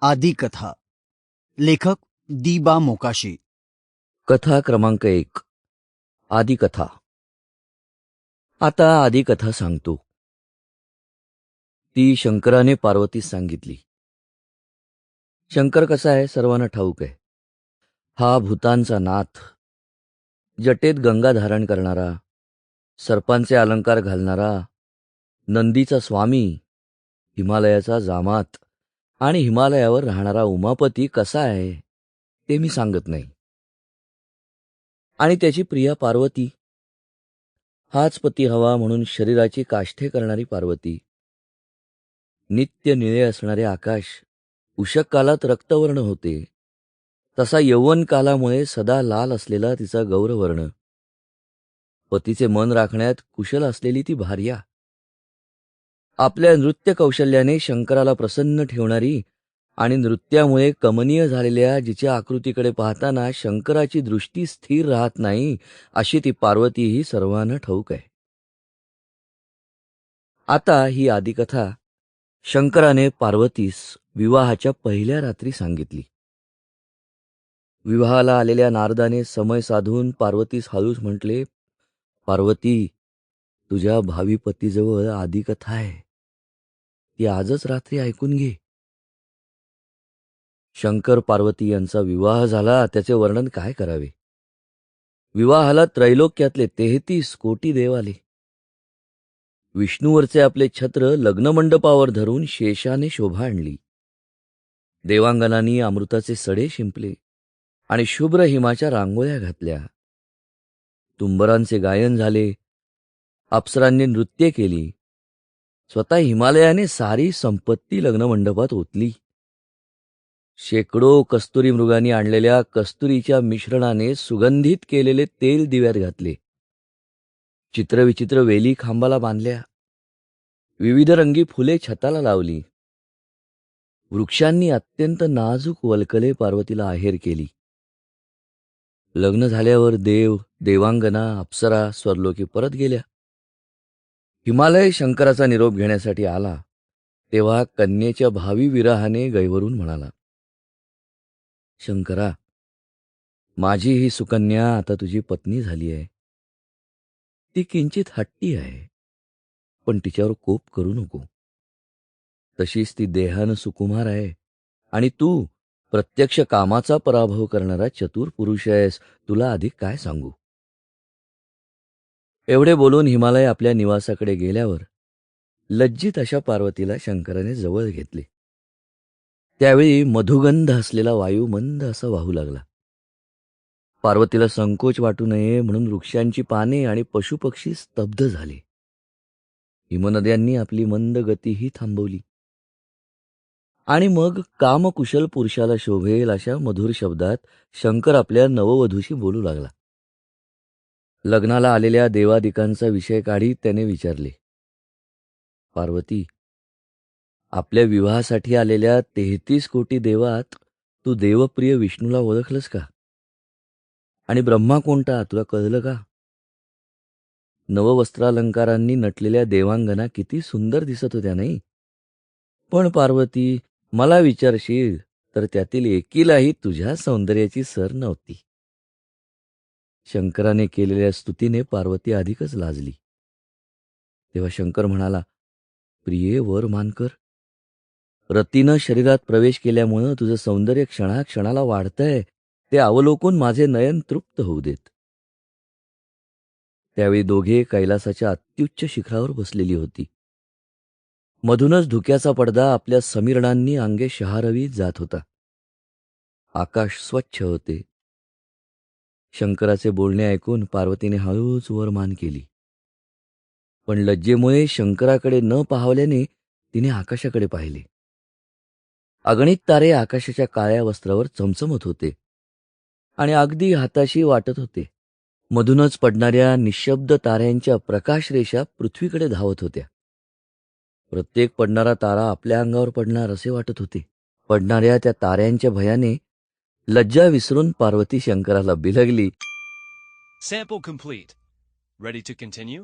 आदिकथा लेखक दीबा मोकाशी. कथा क्रमांक एक. आदिकथा आता आदिकथा सांगतो. ती शंकराने पार्वतीस सांगितली. शंकर कसा आहे? सर्वांना ठाऊक आहे. हा भूतांचा नाथ. जटेत गंगा धारण करणारा. सर्पांचे अलंकार घालणारा. नंदीचा स्वामी. हिमालयाचा जामात. आणि हिमालयावर राहणारा उमापती कसा आहे ते मी सांगत नाही. आणि त्याची प्रिया पार्वती. हाच पती हवा म्हणून शरीराची काष्ठे करणारी पार्वती. नित्य निळे असणारे आकाश उषक कालात रक्तवर्ण होते. तसा यौवन कालामुळे सदा लाल असलेला तिचा गौरवर्ण. पतीचे मन राखण्यात कुशल असलेली ती भार्या. आपल्या नृत्य कौशल्याने शंकराला प्रसन्न ठेवणारी आणि नृत्यामुळे कमनीय झालेल्या जिच्या आकृतीकडे पाहताना शंकराची दृष्टी स्थिर राहत नाही अशी ती पार्वती ही सर्वांना ठाऊक आहे. आता ही आदिकथा शंकराने पार्वतीस विवाहाच्या पहिल्या रात्री सांगितली. विवाहाला आलेल्या नारदाने समय साधून पार्वतीस हळूच म्हटले पार्वती तुझ्या भावी पतीजवळ आदिकथा आहे. ती आजच रात्री ऐकून घे. शंकर पार्वती यांचा विवाह झाला त्याचे वर्णन काय करावे? विवाहाला त्रैलोक्यातले तेहतीस कोटी देव आले. विष्णूवरचे आपले छत्र लग्नमंडपावर धरून शेषाने शोभा आणली. देवांगनांनी अमृताचे सडे शिंपले आणि शुभ्र हिमाच्या रांगोळ्या घातल्या. तुंबरांचे गायन झाले. अप्सरांनी नृत्य केली. स्वतः हिमालयाने सारी संपत्ती लग्नमंडपात ओतली. शेकडो कस्तुरी मृगांनी आणलेल्या कस्तुरीच्या मिश्रणाने सुगंधित केलेले तेल दिव्यात घातले. चित्रविचित्र वेली खांबाला बांधल्या. विविध रंगी फुले छताला लावली. वृक्षांनी अत्यंत नाजूक वलकले पार्वतीला आहेर केली. लग्न झाल्यावर देव देवांगना अप्सरा स्वरलोकी परत गेल्या. हिमालय शंकराचा निरोप घेण्यासाठी आला तेव्हा कन्येच्या भावी विराहाने गैवरून म्हणाला शंकरा माझी ही सुकन्या आता तुझी पत्नी झाली आहे. ती किंचित हट्टी आहे पण तिच्यावर कोप करू नको. तशीच ती देहानं सुकुमार आहे आणि तू प्रत्यक्ष कामाचा पराभव करणारा चतुर पुरुष आहेस तुला अधिक काय सांगू? एवढे बोलून हिमालय आपल्या निवासाकडे गेल्यावर लज्जित अशा पार्वतीला शंकराने जवळ घेतले. त्यावेळी मधुगंध असलेला वायू मंद असा वाहू लागला. पार्वतीला संकोच वाटू नये म्हणून वृक्षांची पाने आणि पशुपक्षी स्तब्ध झाले. हिमनद्यांनी आपली मंद गतीही थांबवली. आणि मग कामकुशल पुरुषाला शोभेल अशा मधुर शब्दात शंकर आपल्या नववधूशी बोलू लागला. लग्नाला आलेल्या देवादिकांचा विषय काढी त्याने विचारले. पार्वती आपल्या विवाहासाठी आलेल्या तेहतीस कोटी देवात तू देवप्रिय विष्णूला ओळखलंस का? आणि ब्रह्मा कोणता तुला कळलं का? नववस्त्रालंकारांनी नटलेल्या देवांगना किती सुंदर दिसत होत्या नाही? पण पार्वती मला विचारशील तर त्यातील एकीलाही तुझ्या सौंदर्याची सर नव्हती. शंकराने केलेल्या स्तुतीने पार्वती अधिकच लाजली. तेव्हा शंकर म्हणाला प्रिये वर मानकर रतीनं शरीरात प्रवेश केल्यामुळं तुझं सौंदर्य क्षणाक्षणाला वाढतंय. ते अवलोकून माझे नयन तृप्त होऊ देत. त्यावेळी दोघे कैलासाच्या अत्युच्च शिखरावर बसलेली होती. मधूनच धुक्याचा पडदा आपल्या समीरणांनी अंगे शहारवीत जात होता. आकाश स्वच्छ होते. शंकराचे बोलणे ऐकून पार्वतीने हळूच वर मान केली. पण लज्जेमुळे शंकराकडे न पाहवल्याने तिने आकाशाकडे पाहिले. अगणित तारे आकाशाच्या काळ्या वस्त्रावर चमचमत होते आणि अगदी हाताशी वाटत होते. मधूनच पडणाऱ्या निशब्द ताऱ्यांच्या प्रकाशरेषा पृथ्वीकडे धावत होत्या. प्रत्येक पडणारा तारा आपल्या अंगावर पडणार असे वाटत होते. पडणाऱ्या त्या ताऱ्यांच्या भयाने लज्जा विसरून पार्वती शंकराला बिलगली Sample complete. Ready to continue?